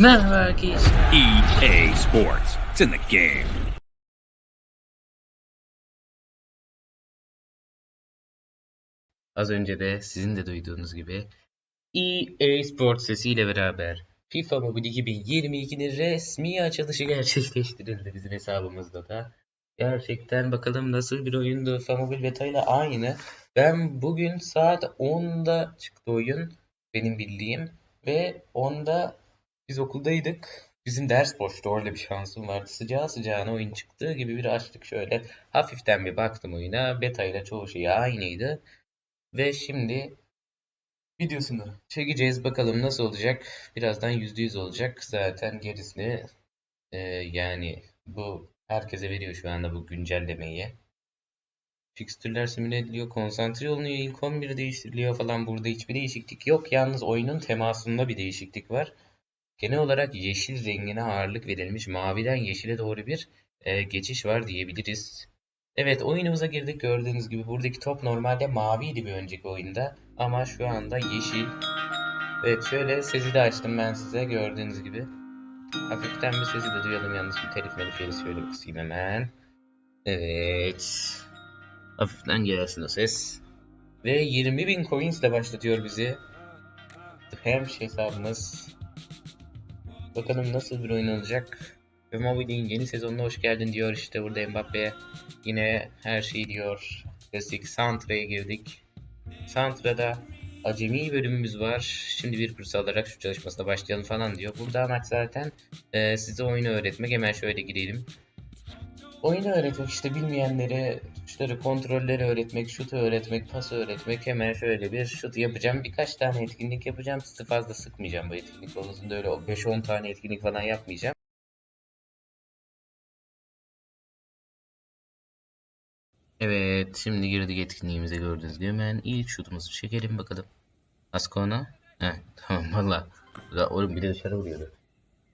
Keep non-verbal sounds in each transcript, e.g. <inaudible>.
Merhaba arkadaşlar. EA Sports. It's in the game. Az önce de sizin de duyduğunuz gibi EA Sports sesiyle beraber FIFA Mobile 2022'nin resmi açılışı gerçekleştirildi bizim hesabımızda da. Gerçekten bakalım nasıl bir oyundu. FIFA Mobile Beta ile aynı. Ben bugün saat 10'da çıktı oyun benim bildiğim ve 10'da biz okuldaydık. Bizim ders boştu. Orada bir şansım vardı. Sıcağı sıcağına oyun çıktığı gibi bir açtık şöyle. Hafiften bir baktım oyuna. Beta ile çoğu şey aynıydı. Ve şimdi videosunu çekeceğiz. Bakalım nasıl olacak. Birazdan %100 olacak. Zaten gerisini e, yani bu herkese veriyor şu anda bu güncellemeyi. Fikstürler simüle ediliyor, konsantre olunuyor, ilk 11 değiştiriliyor falan. Burada hiçbir değişiklik yok. Yalnız oyunun temasında bir değişiklik var. Genel olarak yeşil rengine ağırlık verilmiş. Maviden yeşile doğru bir e, geçiş var diyebiliriz. Evet oyunumuza girdik gördüğünüz gibi buradaki top normalde maviydi bir önceki oyunda ama şu anda yeşil. Evet şöyle sesi de açtım ben size gördüğünüz gibi. Hafiften bir sesi de duyalım yalnız bir telif melif yeri şöyle kısayım hemen. Evet. Hafiften gelsin o ses. Ve 20.000 coins ile başlatıyor bizi. Hem hesabımız. Bakalım nasıl bir oyun olacak. Ve Mobile'in yeni sezonuna hoş geldin diyor işte burada Mbappe. Yine her şey diyor. Klasik Santra'ya girdik. Santra'da acemi bölümümüz var. Şimdi bir kurs alarak şu çalışmasına başlayalım falan diyor. Burada amaç zaten e, size oyunu öğretmek. Hemen şöyle girelim. Oyunu öğretmek işte bilmeyenlere tuşları, kontrolleri öğretmek, şutu öğretmek, pası öğretmek. Hemen şöyle bir şut yapacağım. Birkaç tane etkinlik yapacağım. Sizi fazla sıkmayacağım bu etkinlik konusunda. Öyle 5-10 tane etkinlik falan yapmayacağım. Evet, şimdi girdik etkinliğimize gördüğünüz gibi hemen ilk şutumuzu çekelim bakalım. Ascona. Heh, tamam valla. Oğlum bir de dışarı vuruyordu.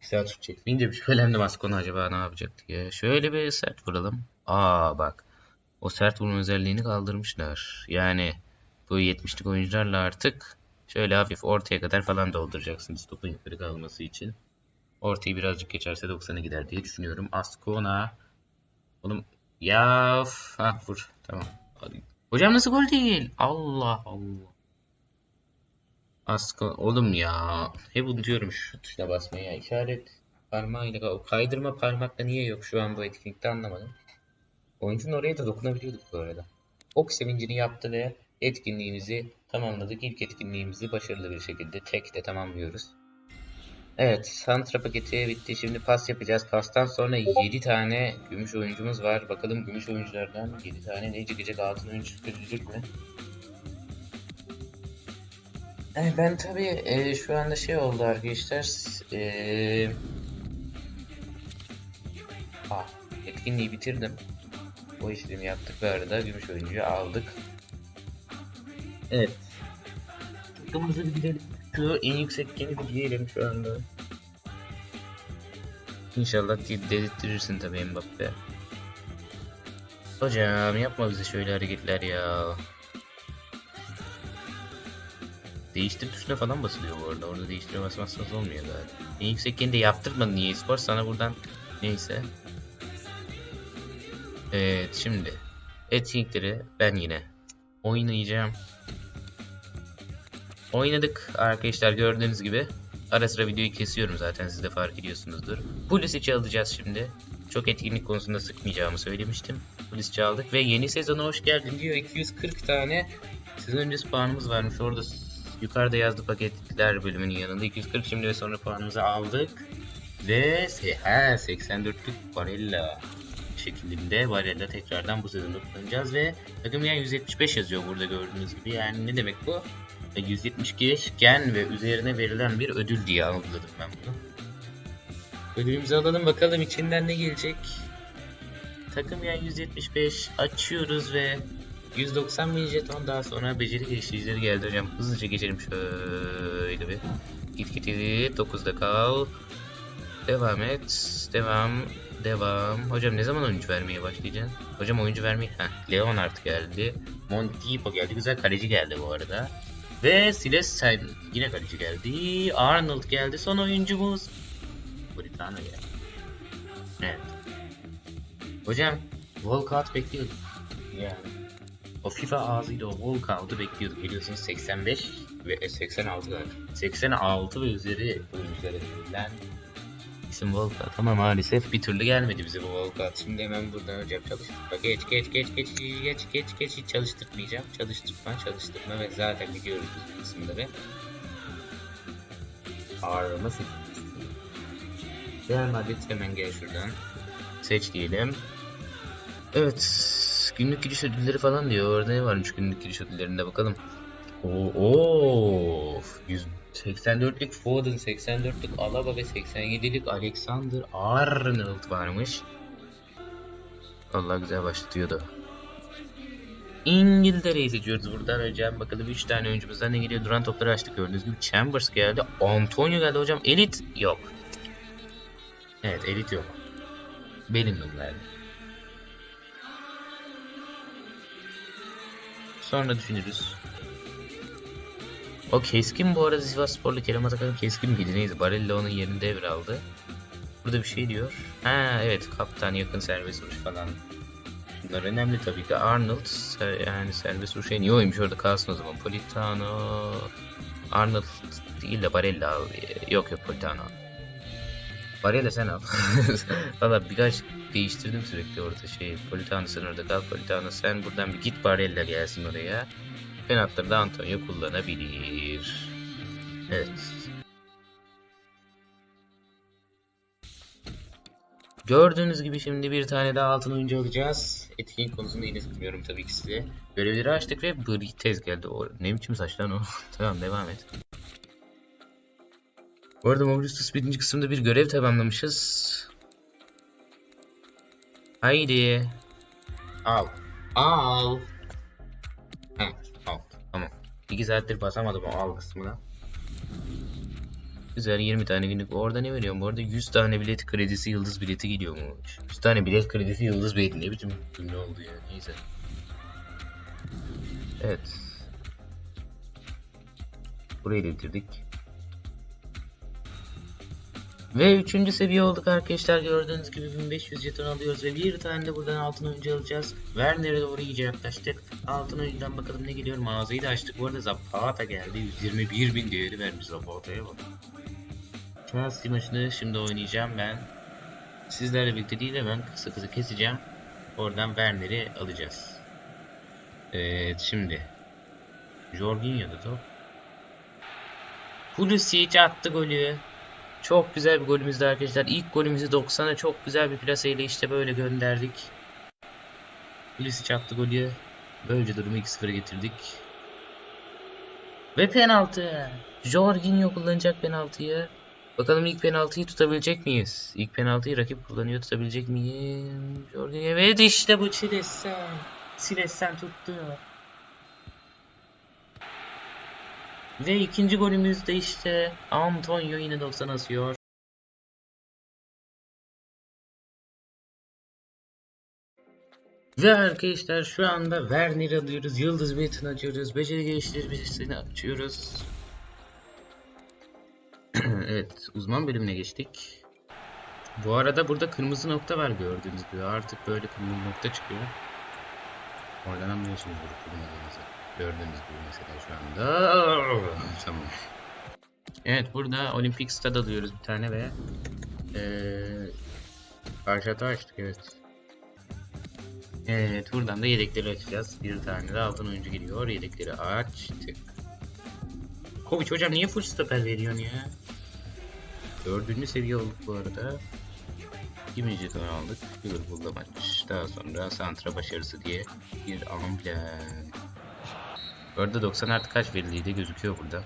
Saat şut çekmeyince bir şüphelendim Ascona acaba ne yapacak diye. Şöyle bir sert vuralım. Aa bak. O sert vurma özelliğini kaldırmışlar. Yani bu 70'lik oyuncularla artık şöyle hafif ortaya kadar falan dolduracaksınız topun yukarı kalması için. Ortayı birazcık geçerse 90'a gider diye düşünüyorum. Ascona. Oğlum ya. Ha vur. Tamam. Hocam nasıl gol değil? Allah Allah. Aska oğlum ya. Hep unutuyorum şu tuşuna basmayı. İşaret parmağıyla kaydırma parmakla niye yok şu an bu etkinlikte anlamadım. Oyuncunun oraya da dokunabiliyorduk bu arada. Ok sevincini yaptı ve etkinliğimizi tamamladık. İlk etkinliğimizi başarılı bir şekilde tek de tamamlıyoruz. Evet, Santra paketi bitti. Şimdi pas yapacağız. Pastan sonra 7 tane gümüş oyuncumuz var. Bakalım gümüş oyunculardan 7 tane ne çıkacak? Altın oyuncu mi? Eh, ben tabii e, şu anda şey oldu arkadaşlar. E, ah, etkinliği bitirdim. O işlemi yaptık ve arada gümüş oyuncuyu aldık. Evet. Takımımızı bir gidelim. Şu en yüksek geni bir diyelim şu anda. İnşallah de- dedirtirsin tabii Mbappe. Hocam yapma bize şöyle hareketler ya. Değiştir tuşuna falan basılıyor bu arada. Orada değiştire basmazsanız olmuyor galiba. En yüksek geni de yaptırmadın niye spor sana buradan neyse. Evet şimdi etkinlikleri ben yine oynayacağım. Oynadık arkadaşlar gördüğünüz gibi. Ara sıra videoyu kesiyorum zaten siz de fark ediyorsunuzdur. Pulisic'i alacağız şimdi. Çok etkinlik konusunda sıkmayacağımı söylemiştim. Pulisic'i aldık ve yeni sezona hoş geldin diyor. 240 tane sezon öncesi puanımız varmış. Orada yukarıda yazdı paketler bölümünün yanında. 240 şimdi ve sonra puanımızı aldık. Ve he, 84'lük Barella şeklinde Barella tekrardan bu sezonda kullanacağız ve takım yani 175 yazıyor burada gördüğünüz gibi. Yani ne demek bu? 172 gen ve üzerine verilen bir ödül diye algıladım ben bunu. Ödülümüzü alalım bakalım içinden ne gelecek. Takım yani 175 açıyoruz ve 190 bin jeton daha sonra beceri geliştiricileri geldi hocam. Hızlıca geçelim şöyle bir. Git git git 9'da kal. Devam et. Devam. Devam. Hocam ne zaman oyuncu vermeye başlayacaksın? Hocam oyuncu vermeye... Heh, Leon artık geldi. Montipo geldi. Güzel kaleci geldi bu arada. Ve Siles yine kaleci geldi. Arnold geldi. Son oyuncumuz Politano ya. Evet. Hocam walkout bekliyorduk. Yani. O FIFA ağzıyla o walkout'u bekliyorduk. Biliyorsunuz 85 ve 86 galiba. 86 ve üzeri oyuncularından isim walkout ama maalesef bir türlü gelmedi bize bu walkout. Şimdi hemen buradan hocam çalıştırma. Geç geç geç geç geç geç geç hiç çalıştırmayacağım. Çalıştırma çalıştırma ve zaten biliyoruz bu kısımları. Ağrıma seçim. Real Madrid hemen gel şuradan. Seç diyelim. Evet. Günlük giriş ödülleri falan diyor. Orada ne varmış günlük giriş ödüllerinde bakalım. Oo, of. 184'lük Foden, 84'lük Alaba ve 87'lik Alexander Arnold varmış. Allah güzel başlatıyordu. İngiltere'yi seçiyoruz buradan hocam. Bakalım 3 tane oyuncumuzdan ne geliyor? Duran topları açtık gördüğünüz gibi. Chambers geldi. Antonio geldi hocam. Elit yok. Evet elit yok. Bellingham geldi. Sonra düşünürüz. O Keskin bu arada Sivas Sporlu Kerem Atakan'ın Keskin miydi neydi? Barella onun yerini devraldı. Burada bir şey diyor. Ha evet kaptan yakın servis vuruş falan. Bunlar önemli tabii ki. Arnold ser- yani serbest vuruş en iyi oymuş orada kalsın o zaman. Politano Arnold değil de Barella al. Yok yok Politano. Barella sen al. <laughs> Valla birkaç değiştirdim sürekli orada şey. Politano sen orada kal. Politano sen buradan bir git Barella gelsin oraya. Penaltıları da Antonio kullanabilir. Evet. Gördüğünüz gibi şimdi bir tane daha altın oyuncu alacağız. Etkin konusunda yine bilmiyorum tabii ki size. Görevleri açtık ve Brites geldi. O, ne biçim saç lan o? <laughs> tamam devam et. Bu arada Mobilistus birinci kısımda bir görev tamamlamışız. Haydi. Al. Al. Heh. 2 saattir basamadım o al kısmına. Güzel 20 tane günlük. Orada ne veriyorum? Bu arada 100 tane bilet kredisi yıldız bileti geliyormuş. 100 tane bilet kredisi yıldız bileti. Ne biçim cümle oldu ya. Neyse. Evet. Burayı da bitirdik. Ve 3. seviye olduk arkadaşlar. Gördüğünüz gibi 1500 jeton alıyoruz ve bir tane de buradan altın oyuncu alacağız. Werner'e doğru iyice yaklaştık. Altın oyuncudan bakalım ne geliyor. Mağazayı da açtık. Bu arada Zapata geldi. 121 bin değeri vermiş Zapata'ya bak. Chelsea maçını şimdi oynayacağım ben. Sizlerle birlikte değil de ben kısa kısa keseceğim. Oradan Werner'i alacağız. Evet şimdi. Jorginho'da top. Pulisic attı golü. Çok güzel bir golümüzdü arkadaşlar. İlk golümüzü 90'a çok güzel bir plaseyle işte böyle gönderdik. Pulisic attı golü. Böylece durumu 2-0 getirdik. Ve penaltı. Jorginho kullanacak penaltıyı. Bakalım ilk penaltıyı tutabilecek miyiz? İlk penaltıyı rakip kullanıyor tutabilecek miyim? Jorginho evet işte bu Çilessen. Çilessen tuttu. Ve ikinci golümüz de işte Antonio yine 90 asıyor. Ve arkadaşlar şu anda Werner alıyoruz. Yıldız Biletini açıyoruz. Beceri geliştir birisini açıyoruz. <clears throat> evet uzman bölümüne geçtik. Bu arada burada kırmızı nokta var gördüğünüz gibi. Artık böyle kırmızı nokta çıkıyor. Oradan anlıyorsunuz bu kırmızı Gördüğünüz gibi mesela şu anda. <laughs> Tamam. Evet burada olimpik stad alıyoruz bir tane ve ee, Karşıtı açtık evet. Evet buradan da yedekleri açacağız. Bir tane de altın oyuncu geliyor. Yedekleri açtık. Kovic hocam niye full stoper veriyorsun ya? Dördüncü seviye olduk bu arada. 20. jeton aldık. Liverpool'da maç. Daha sonra Santra başarısı diye bir amblem. Bu arada 90 artı kaç veriliydi gözüküyor burada.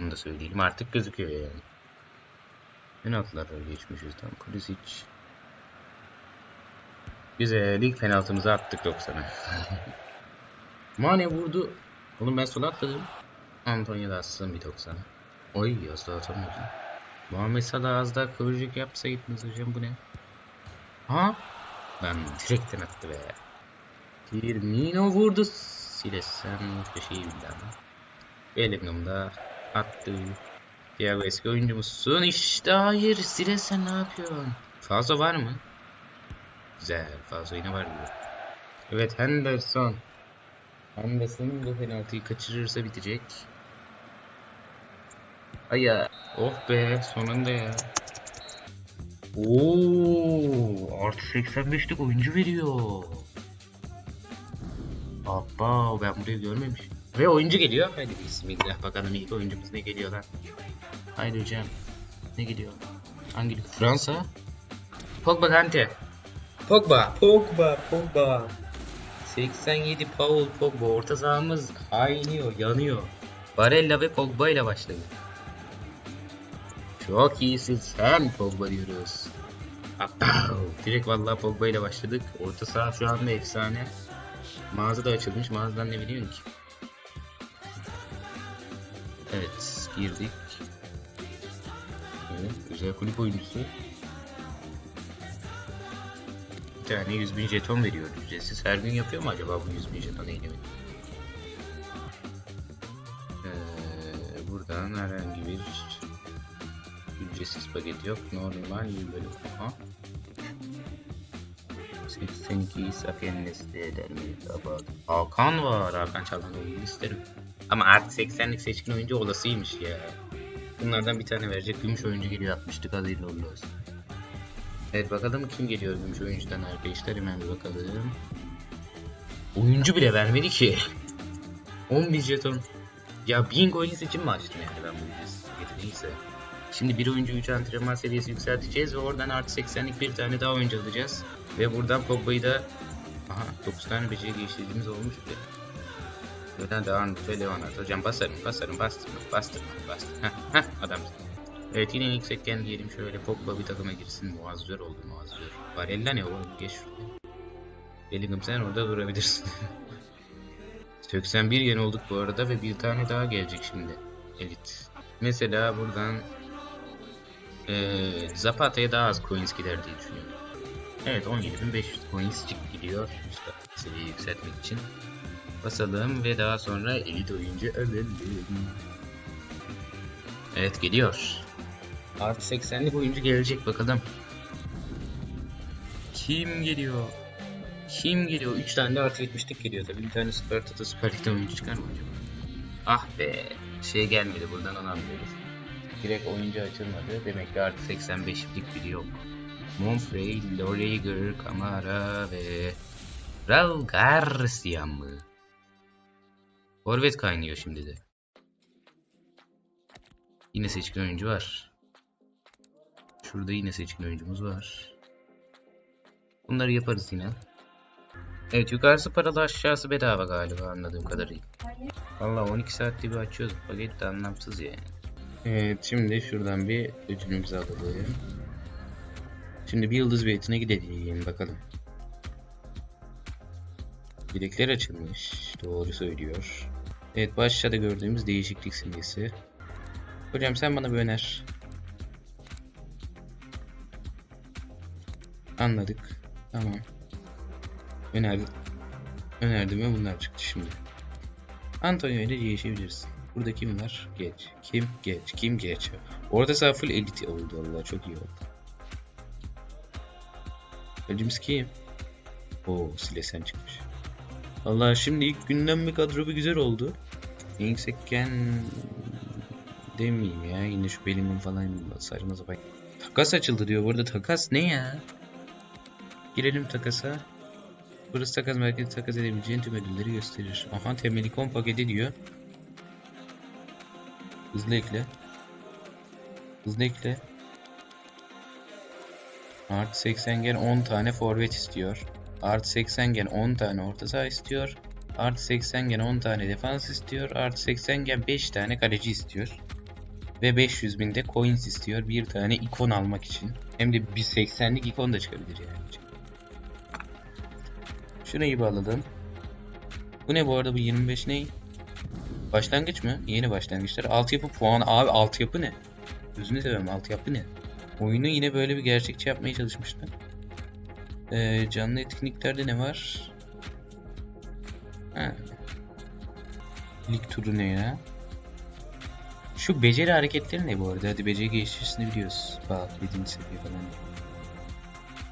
Onu da söyleyelim artık gözüküyor yani. Penaltılara geçmişiz tam Pulisic. Güzel ilk penaltımızı attık 90'a. <laughs> Mane vurdu. Oğlum ben sola atladım. Antonio da atsın bir 90'a. Oy asla atamıyordum. Muhammed Salah az daha kıvırcık yapsa gitmez hocam bu ne? Ha? Lan direkten attı be. Firmino vurdu. Silesen köşeyi bildi ama. Bellingham da attı. Diğer eski oyuncumuzsun. İşte hayır. Sire sen ne yapıyorsun? Fazla var mı? Güzel. Fazla yine var gibi. Evet Henderson. Henderson bu penaltıyı kaçırırsa bitecek. Aya. Oh be sonunda ya. Oo, artı 85'lik oyuncu veriyor. Abba ben burayı görmemişim. Ve oyuncu geliyor. Hadi bismillah bakalım ilk oyuncumuz ne geliyor lan. Haydi hocam. Ne geliyor? Hangi? Fransa? Pogba Kante. Pogba. Pogba. Pogba. 87 Paul Pogba. Orta sahamız kaynıyor, yanıyor. Barella ve Pogba ile başladı. Çok iyisin sen Pogba diyoruz. Hatta direkt vallahi Pogba ile başladık. Orta saha şu anda efsane. Mağaza da açılmış. Mağazadan ne biliyorsun ki? Evet, girdik. Evet, güzel kulüp oyuncusu. Tane 100 bin jeton veriyor ücretsiz. Her gün yapıyor mu acaba bu 100 bin jeton eylemi? Ee, buradan herhangi bir ücretsiz paket yok. Normal bölüm. Aha. 82 Safiye'nin nesli eder mi? Hakan var. Hakan Çalhanoğlu'nu isterim. Ama artık 80'lik seçkin oyuncu olasıymış ya. Bunlardan bir tane verecek. Gümüş oyuncu geliyor 60'lık hayırlı uğurlu olsun. Evet bakalım kim geliyor gümüş oyuncudan arkadaşlar hemen bir bakalım. Oyuncu bile vermedi ki. <laughs> 11 jeton. Ya bingo oyun seçim mi açtım yani ben bu yüzden neyse. Şimdi bir oyuncu 3 antrenman seviyesi yükselteceğiz ve oradan artı 80'lik bir tane daha oyuncu alacağız. Ve buradan Pogba'yı da Aha 9 tane beceri geliştirdiğimiz olmuş bile. Buradan da Arnold ve Leonard. Hocam basarım basarım bastırma bastırma bastırma. <laughs> Heh, heh adam. Evet yine yüksekken diyelim şöyle Pogba bir takıma girsin. Muazzör oldu muazzör. Barella ne oğlum geç şuraya. Bellingham sen orada durabilirsin. <laughs> 81 yen olduk bu arada ve bir tane daha gelecek şimdi. Elit. Mesela buradan eee Zapata'ya daha az coins gider diye düşünüyorum. Evet 17.500 coins çık gidiyor. İşte seviyeyi yükseltmek için. Basalım ve daha sonra elit oyuncu alalım. Evet geliyor. Artı 80'lik oyuncu gelecek bakalım. Kim geliyor? Kim geliyor? 3 tane de artı 70'lik geliyor tabii. Bir tane Süper Toto Süper Lig'den oyuncu çıkar mı acaba? Ah be. Şey gelmedi buradan onu anlıyoruz. Direkt oyuncu açılmadı. Demek ki artı 85'lik biri yok. Monfrey, Loriger, Kamara ve Raul Garcia mı? Forvet kaynıyor şimdi de. Yine seçkin oyuncu var. Şurada yine seçkin oyuncumuz var. Bunları yaparız yine. Evet yukarısı paralı aşağısı bedava galiba anladığım kadarıyla. Valla 12 saatte bir açıyoruz. Paket de anlamsız yani. Evet şimdi şuradan bir ödülümüzü alalım. Şimdi bir yıldız beytine gidelim bakalım. Bilekler açılmış. Doğru söylüyor. Evet bu aşağıda gördüğümüz değişiklik simgesi. Hocam sen bana bir öner. Anladık. Tamam. Önerdim. Önerdim ve bunlar çıktı şimdi. Antonio ile değişebilirsin. Burada kim var? Geç. Kim? Geç. Kim? Geç. Orada sağ full edit oldu Allah çok iyi oldu. Öncümüz kim? Oo Silesen çıkmış. Allah şimdi ilk günden bir kadro bir güzel oldu. En yüksekken demeyeyim ya yine şu belimin falan saçma sapan. Takas açıldı diyor burada takas ne ya? Girelim takasa. Burası takas merkezi takas edebileceğin tüm ödülleri gösterir. Aha temelikon paketi diyor. Hızlı ekle. Hızlı ekle. Artı 80 gen 10 tane forvet istiyor. Artı 80 gen 10 tane orta saha istiyor. Artı 80 gen 10 tane defans istiyor. Artı 80 gen 5 tane kaleci istiyor. Ve 500 bin de coins istiyor bir tane ikon almak için. Hem de bir 80'lik ikon da çıkabilir yani. Şurayı bir alalım. Bu ne bu arada bu 25 ne? Başlangıç mı? Yeni başlangıçlar. Altyapı puanı. Abi altyapı ne? Gözünü seveyim altyapı ne? Oyunu yine böyle bir gerçekçi yapmaya çalışmışlar. Ee, canlı etkinliklerde ne var? Ha. Lig turu ne ya? Şu beceri hareketleri ne bu arada? Hadi beceri geliştirisini biliyoruz. Bak 7. seviye falan.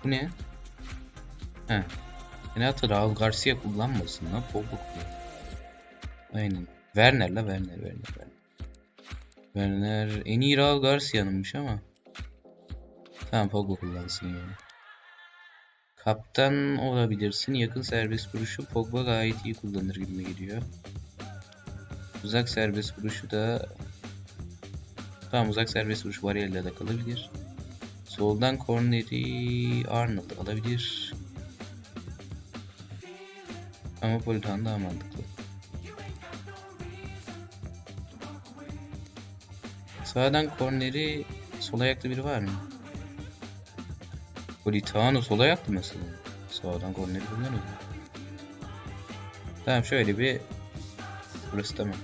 Bu ne? He. Renato Raul Garcia kullanmasın lan. Pogba kullan. Aynen. Werner la Werner Werner Werner. Werner en iyi Raul Garcia'nınmış ama. Tamam Pogba kullansın yani. Kaptan olabilirsin. Yakın serbest vuruşu Pogba gayet iyi kullanır gibi geliyor. Uzak serbest vuruşu da Tamam uzak serbest vuruş Varela da kalabilir. Soldan korneri Arnold alabilir. Ama Politano daha mantıklı. Sağdan korneri sol ayaklı biri var mı? Politano sol ayaklı mesela. Sağdan korneri kullanıyor. Tamam şöyle bir Burası tamam.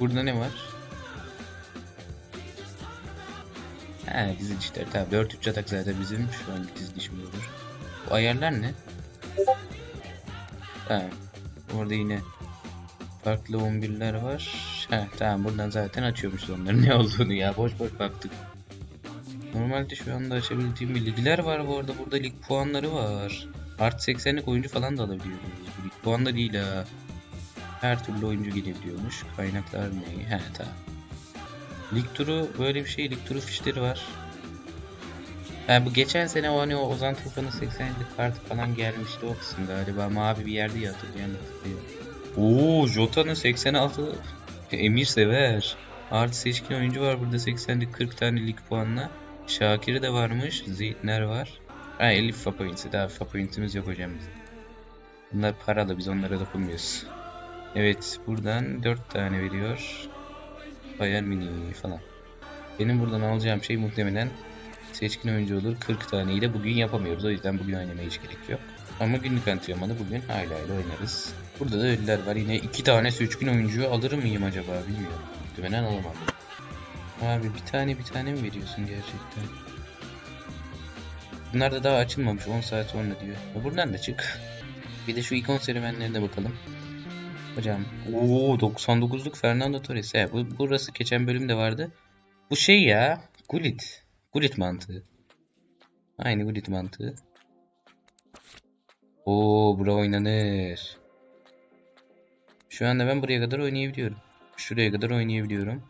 Burada ne var? He dizi dişler tamam 4-3 atak zaten bizim şu an dizi dişimiz olur. Bu ayarlar ne? Tamam. Orada yine farklı 11'ler var. He tamam buradan zaten açıyormuş onların <laughs> ne olduğunu ya boş boş baktık. Normalde şu anda açabildiğim bir ligler var bu arada burada lig puanları var. Art 80'lik oyuncu falan da alabiliyoruz. Bu lig puanları değil ha. Her türlü oyuncu gelebiliyormuş. Kaynaklar ne? He tamam. Lig turu böyle bir şey. Lig turu fişleri var. Yani bu geçen sene o hani o Ozan Tufan'ın 80'lik kartı falan gelmişti o kısım galiba. Mavi bir yerde ya hatırlayan hatırlıyor. Oo Jota'nın 86 Emir sever. Artı seçkin oyuncu var burada 80'lik 40 tane lig puanla. Şakir'i de varmış. Zeytner var. Ha 50 FIFA points'i. Daha points'imiz yok hocam bizim. Bunlar paralı biz onlara dokunmuyoruz. Evet buradan 4 tane veriyor. Bayern Mini falan. Benim buradan alacağım şey muhtemelen seçkin oyuncu olur. 40 taneyi de bugün yapamıyoruz. O yüzden bugün oynamaya hiç gerek yok. Ama günlük antrenmanı bugün hala ile oynarız. Burada da ölüler var. Yine iki tane seçkin oyuncuyu alır mıyım acaba bilmiyorum. Muhtemelen alamam. Abi bir tane bir tane mi veriyorsun gerçekten? Bunlar da daha açılmamış 10 saat sonra diyor. E buradan da çık. Bir de şu ikon serüvenlerine bakalım. Hocam. Oo 99'luk Fernando Torres. Evet, bu, burası geçen bölümde vardı. Bu şey ya. Gullit. Gullit mantığı. Aynı Gullit mantığı. Oo bura oynanır. Şu anda ben buraya kadar oynayabiliyorum. Şuraya kadar oynayabiliyorum.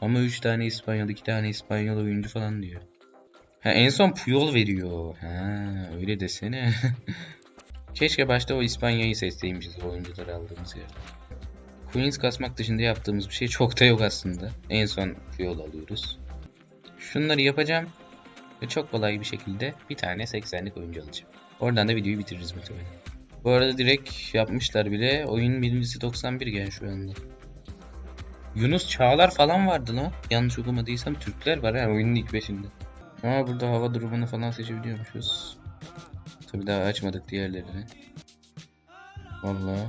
Ama 3 tane İspanyol, 2 tane İspanyol oyuncu falan diyor. Ha, en son Puyol veriyor. Ha, öyle desene. <laughs> Keşke başta o İspanya'yı seçseymişiz o oyuncuları aldığımız yerde. Queens kasmak dışında yaptığımız bir şey çok da yok aslında. En son Puyol alıyoruz. Şunları yapacağım. Ve çok kolay bir şekilde bir tane 80'lik oyuncu alacağım. Oradan da videoyu bitiririz muhtemelen. Bu arada direkt yapmışlar bile. Oyun birincisi 91 gen şu anda. Yunus Çağlar falan vardı lan. Yanlış okumadıysam Türkler var ha oyunun ilk beşinde. Ama burada hava durumunu falan seçebiliyormuşuz. Tabi daha açmadık diğerlerini. Vallahi.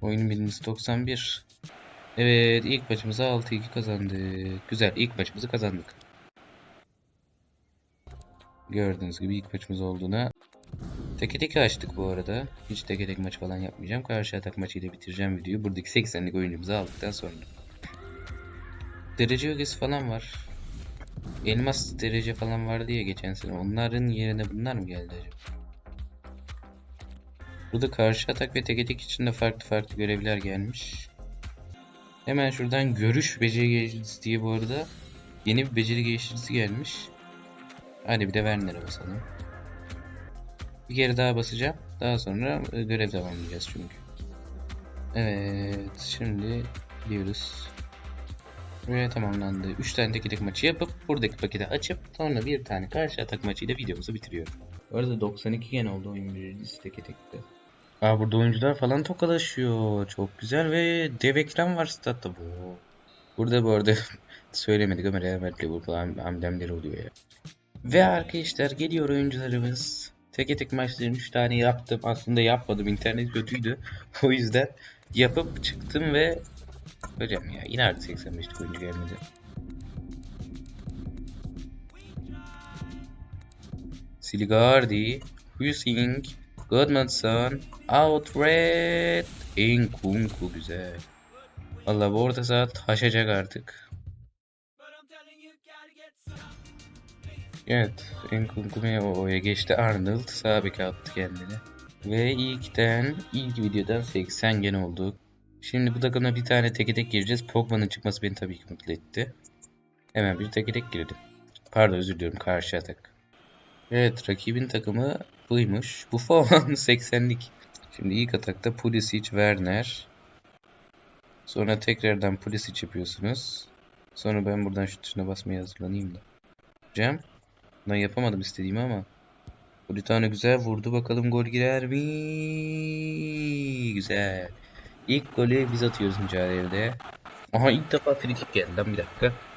Oyunun birincisi 91. Evet ilk maçımızı 6-2 kazandık. Güzel ilk maçımızı kazandık. Gördüğünüz gibi ilk maçımız olduğuna Teke teke açtık bu arada. Hiç teke tek maç falan yapmayacağım. Karşı atak maçıyla bitireceğim videoyu. Buradaki 80'lik oyuncumuzu aldıktan sonra. Derece ögesi falan var. Elmas derece falan vardı ya geçen sene. Onların yerine bunlar mı geldi acaba? Burada karşı atak ve teke tek için de farklı farklı görevler gelmiş. Hemen şuradan görüş beceri geliştiricisi diye bu arada yeni bir beceri geliştiricisi gelmiş. Hadi bir de Werner'e basalım. Bir kere daha basacağım. Daha sonra e, görev tamamlayacağız çünkü. Evet. Şimdi gidiyoruz. Buraya tamamlandı. 3 tane tek tek maçı yapıp buradaki paketi açıp sonra bir tane karşı atak maçıyla videomuzu bitiriyorum. Bu arada 92 gen oldu oyun birincisi tek tekte. Aa burada oyuncular falan tokalaşıyor. Çok güzel ve dev ekran var statta bu. Burada bu arada <laughs> söylemedik ama Real Madrid Liverpool am- amblemleri oluyor ya. Ve arkadaşlar geliyor oyuncularımız. Tek tek maçların 3 tane yaptım. Aslında yapmadım. internet kötüydü. <laughs> o yüzden yapıp çıktım ve Hocam ya yine artı 85'lik oyuncu gelmedi. Siligardi, Hüsing, Goodmanson, Outred, Enkunku güzel. Valla bu orta saat taşacak artık. Evet, Enkunkumeo'ya geçti Arnold. Sağ beke attı kendini. Ve ilkten, ilk videodan 80 gen olduk. Şimdi bu takımda bir tane teke tek gireceğiz. Pogba'nın çıkması beni tabii ki mutlu etti. Hemen bir teke tek girdim. Pardon özür diliyorum karşı atak. Evet rakibin takımı buymuş. Bu falan <laughs> 80'lik. Şimdi ilk atakta Pulisic, Werner. Sonra tekrardan Pulisic yapıyorsunuz. Sonra ben buradan şu tuşuna basmaya hazırlanayım da. Hocam. Ben yapamadım istediğimi ama. Politano güzel vurdu. Bakalım gol girer mi? Güzel. İlk golü biz atıyoruz mücadelede. Aha ilk defa free kick geldi. Lan bir dakika.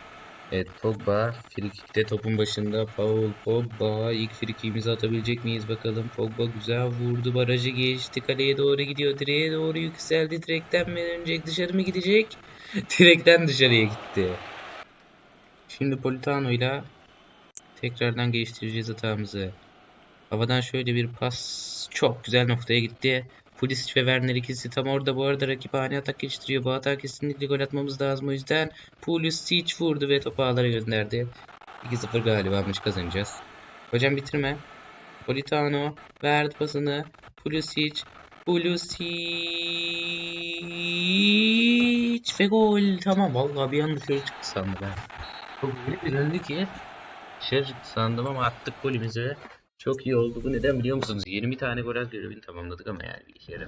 Evet Pogba free kickte topun başında Paul Pogba ilk free kickimizi atabilecek miyiz bakalım. Pogba güzel vurdu. Barajı geçti. Kaleye doğru gidiyor. Direğe doğru yükseldi. Direkten mi dönecek? Dışarı mı gidecek? <laughs> Direkten dışarıya gitti. Şimdi Politano ile tekrardan geliştireceğiz hatamızı. Havadan şöyle bir pas çok güzel noktaya gitti. Pulisic ve Werner ikisi tam orada. Bu arada rakip ani atak geliştiriyor. Bu atak kesinlikle gol atmamız lazım. O yüzden Pulisic vurdu ve topu ağlara gönderdi. 2-0 galiba maç kazanacağız. Hocam bitirme. Politano verdi pasını. Pulisic. Pulisic ve gol. Tamam vallahi bir an dışarı çıktı sandım ben. Çok öyle bir döndü ki dışarı çıktı sandım ama attık golümüzü. Çok iyi oldu. Bu neden biliyor musunuz? 20 tane gol at görevini tamamladık ama yani bir işe.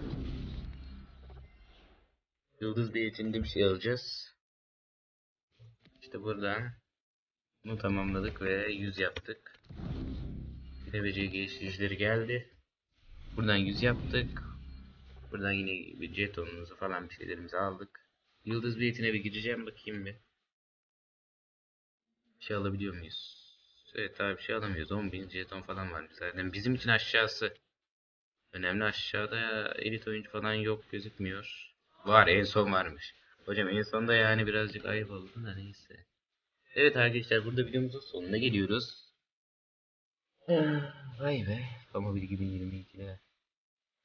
Yıldız Beyazı'nda bir şey alacağız. İşte buradan bunu tamamladık ve 100 yaptık. De beceri geliştiricileri geldi. Buradan 100 yaptık. Buradan yine bir jetonumuzu falan bir şeylerimizi aldık. Yıldız Beyazı'na bir gireceğim bakayım bir. Bir şey alabiliyor muyuz? Evet daha bir şey alamıyoruz. 10.000 jeton falan var zaten. Bizim için aşağısı. Önemli aşağıda elit oyuncu falan yok gözükmüyor. Var en son varmış. Hocam en sonda yani birazcık ayıp oldu da neyse. Evet arkadaşlar burada videomuzun sonuna geliyoruz. Ah, Vay be. Fama 2022'de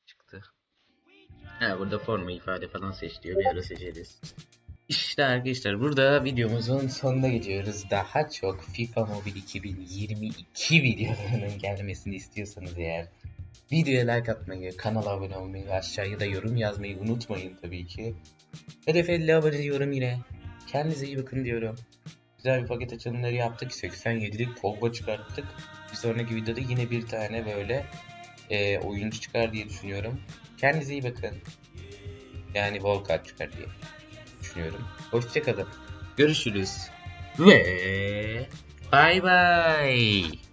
çıktı. Ha burada forma ifade falan seç diyor. Bir ara seçeriz. İşte arkadaşlar burada videomuzun sonuna geçiyoruz. Daha çok FIFA Mobile 2022 videolarının gelmesini istiyorsanız eğer videoya like atmayı, kanala abone olmayı ve aşağıya da yorum yazmayı unutmayın tabii ki. Hedef 50 abone diyorum yine. Kendinize iyi bakın diyorum. Güzel bir paket açılımları yaptık. 87'lik Pogba çıkarttık. Bir sonraki videoda yine bir tane böyle e, oyuncu çıkar diye düşünüyorum. Kendinize iyi bakın. Yani Volkan çıkar diye düşünüyorum. Hoşçakalın. Görüşürüz. Ve bay bay.